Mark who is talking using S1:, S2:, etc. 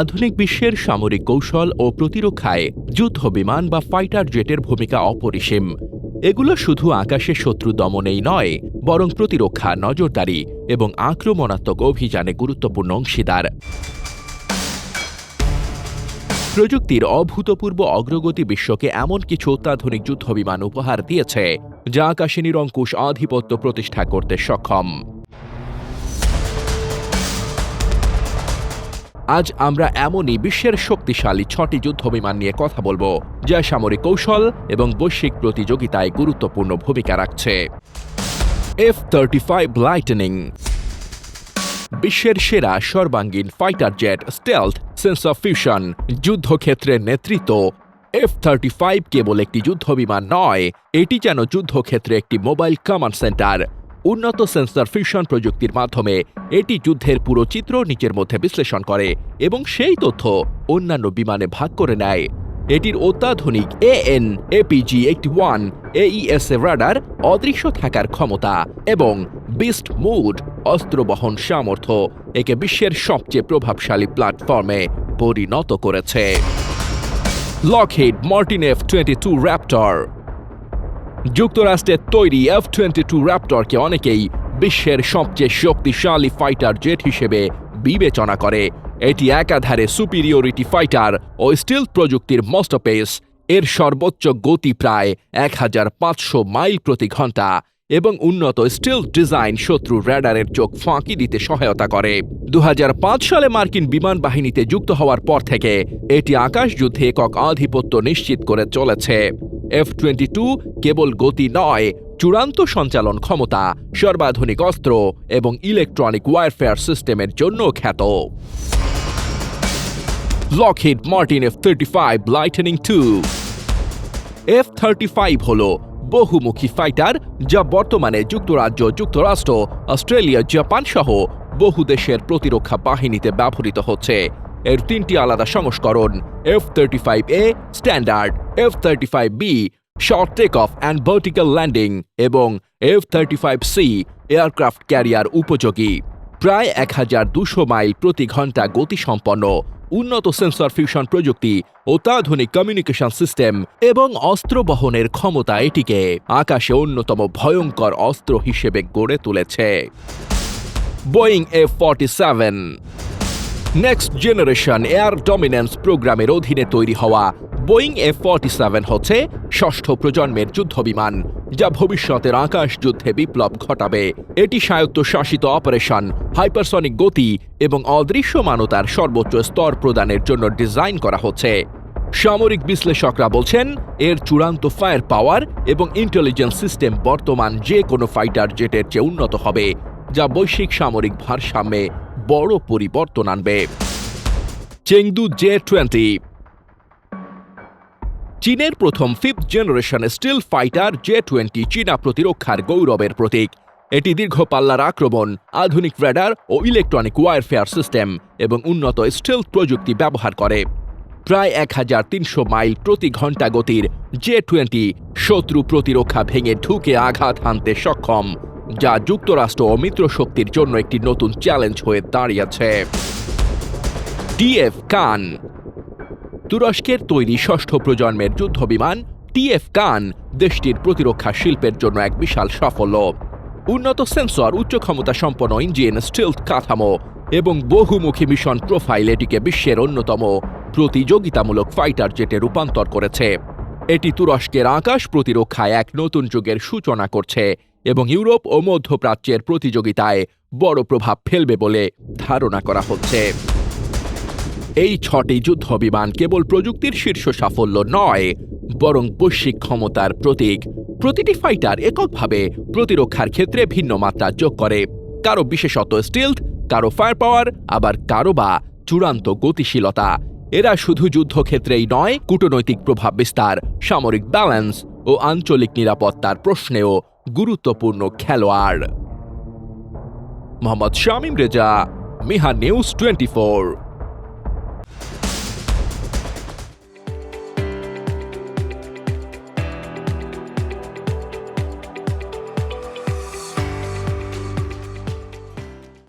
S1: আধুনিক বিশ্বের সামরিক কৌশল ও প্রতিরক্ষায় যুদ্ধ বিমান বা ফাইটার জেটের ভূমিকা অপরিসীম। এগুলো শুধু আকাশে শত্রু দমনেই নয়, বরং প্রতিরক্ষা, নজরদারি এবং আক্রমণাত্মক অভিযানে গুরুত্বপূর্ণ অংশীদার। প্রযুক্তির অভূতপূর্ব অগ্রগতি বিশ্বকে এমন কিছু অত্যাধুনিক যুদ্ধবিমান উপহার দিয়েছে, যা আকাশে নিরঙ্কুশ আধিপত্য প্রতিষ্ঠা করতে সক্ষম। আজ আমরা এমনই বিশ্বের শক্তিশালী ছটি যুদ্ধবিমান নিয়ে কথা বলব, যা সামরিক কৌশল এবং বৈশ্বিক প্রতিযোগিতায় গুরুত্বপূর্ণ ভূমিকা রাখছে। এফ থার্টি ফাইভ লাইটেনিং বিশ্বের সেরা সর্বাঙ্গীন fighter jet stealth sense of fusion যুদ্ধক্ষেত্রের নেতৃত্ব। এফ থার্টি ফাইভ কেবল একটি যুদ্ধবিমান নয়, এটি যেন যুদ্ধক্ষেত্রে একটি মোবাইল কমান্ড সেন্টার উন্নত সেন্সর ফিউশন প্রযুক্তির মাধ্যমে এটি যুদ্ধের পুরো চিত্র নিজের মধ্যে বিশ্লেষণ করে এবং সেই তথ্য অন্যান্য বিমানে ভাগ করে নেয়। এটির অত্যাধুনিক AN APG eighty one AES radar অদৃশ্য থাকার ক্ষমতা এবং বিস্ট মুড অস্ত্র বহন সামর্থ্য একে বিশ্বের সবচেয়ে প্রভাবশালী প্ল্যাটফর্মে পরিণত করেছে। Lockheed Martin F twenty two Raptor যুক্তরাষ্ট্রের তৈরি এফ টোয়েন্টি টু র্যাপটরকে অনেকেই বিশ্বের সবচেয়ে শক্তিশালী ফাইটার জেট হিসেবে বিবেচনা করে। এটি একাধারে সুপিরিয়রিটি ফাইটার ও স্টিল প্রযুক্তির মস্টপেস এর সর্বোচ্চ গতি প্রায় এক হাজার পাঁচশো মাইল প্রতি ঘণ্টা এবং উন্নত স্টিল ডিজাইন শত্রু র্যাডারের চোখ ফাঁকি দিতে সহায়তা করে। দু হাজার পাঁচ সালে মার্কিন বিমান বাহিনীতে যুক্ত হওয়ার পর থেকে এটি আকাশ যুদ্ধে একক আধিপত্য নিশ্চিত করে চলেছে। এফ টোয়েন্টি টু কেবল গতি নয়, চূড়ান্ত সঞ্চালন ক্ষমতা, সর্বাধুনিক অস্ত্র এবং ইলেকট্রনিক ওয়ারফেয়ার সিস্টেমের জন্য খ্যাত। Lockheed Martin F thirty five lightning two F thirty five হল বহুমুখী ফাইটার যা বর্তমানে যুক্তরাজ্য, যুক্তরাষ্ট্র, অস্ট্রেলিয়া, জাপান সহ বহু দেশের প্রতিরক্ষা বাহিনীতে ব্যবহৃত হচ্ছে। এর তিনটি আলাদা সংস্করণ F thirty five A standard F thirty five B short take off and vertical landing এবং F thirty five C aircraft carrier উপযোগী। প্রায় এক হাজার দুশো মাইল প্রতি ঘণ্টা গতিসম্পন্ন, উন্নত সেন্সর ফিউশন প্রযুক্তি, অত্যাধুনিক কমিউনিকেশন সিস্টেম এবং অস্ত্র বহনের ক্ষমতা এটিকে আকাশে অন্যতম ভয়ঙ্কর অস্ত্র হিসেবে গড়ে তুলেছে। Boeing F forty seven next generation air dominance প্রোগ্রামের অধীনে তৈরি হওয়া বোয়িং এফ ফর্টি সেভেন হচ্ছে ষষ্ঠ প্রজন্মের যুদ্ধবিমান, যা ভবিষ্যতের আকাশ যুদ্ধে বিপ্লব ঘটাবে। এটি স্বায়ত্তশাসিত অপারেশন, হাইপারসনিক গতি এবং অদৃশ্যমানতার সর্বোচ্চ স্তর প্রদানের জন্য ডিজাইন করা হচ্ছে। সামরিক বিশ্লেষকরা বলছেন, এর চূড়ান্ত ফায়ার পাওয়ার এবং ইন্টেলিজেন্স সিস্টেম বর্তমান যে কোনো ফাইটার জেটের চেয়ে উন্নত হবে, যা বৈশ্বিক সামরিক ভারসাম্যে বড় পরিবর্তন আনবে। চেংদু জে টোয়েন্টি চীনের প্রথম fifth generation stealth fighter J twenty চীনা প্রতিরক্ষার গৌরবের প্রতীক। এটি দীর্ঘ পাল্লার আক্রমণ, আধুনিক র্যাডার ও ইলেকট্রনিক ওয়ারফেয়ার সিস্টেম এবং উন্নত স্টিল প্রযুক্তি ব্যবহার করে। প্রায় এক হাজার তিনশো মাইল প্রতি ঘণ্টা গতির জে টোয়েন্টি শত্রু প্রতিরক্ষা ভেঙে ঢুকে আঘাত হানতে সক্ষম। যা যুক্তরাষ্ট্র ও শক্তির জন্য একটি নতুন চ্যালেঞ্জ হয়ে দাঁড়িয়েছে। ডিএফ কান। তুরস্কের তৈরি ষষ্ঠ প্রজন্মের যুদ্ধবিমান টিএফ কান দেশটির প্রতিরক্ষা শিল্পের জন্য এক বিশাল সাফল্য। উন্নত সেন্সর, উচ্চ ক্ষমতা সম্পন্ন ইঞ্জিন, স্টিলথ কাঠামো এবং বহুমুখী মিশন প্রোফাইল এটিকে বিশ্বের অন্যতম প্রতিযোগিতামূলক ফাইটার জেটে রূপান্তর করেছে। এটি তুরস্কের আকাশ প্রতিরক্ষায় এক নতুন যুগের সূচনা করছে। এবং ইউরোপ ও মধ্যপ্রাচ্যের প্রতিযোগিতায় বড় প্রভাব ফেলবে বলে ধারণা করা হচ্ছে। এই ছটি যুদ্ধ বিমান কেবল প্রযুক্তির শীর্ষ সাফল্য নয়, বরং বৈশ্বিক ক্ষমতার প্রতীক। প্রতিটি ফাইটার এককভাবে প্রতিরক্ষার ক্ষেত্রে ভিন্ন মাত্রা যোগ করে। কারও বিশেষত স্টিলথ, কারও ফায়ার পাওয়ার আবার কারও বা চূড়ান্ত গতিশীলতা। এরা শুধু যুদ্ধক্ষেত্রেই নয়, কূটনৈতিক প্রভাব বিস্তার, সামরিক ব্যালেন্স ও আঞ্চলিক নিরাপত্তার প্রশ্নেও গুরুত্বপূর্ণ খেলোয়াড়। Mohammad Shamim Reza Miha news twenty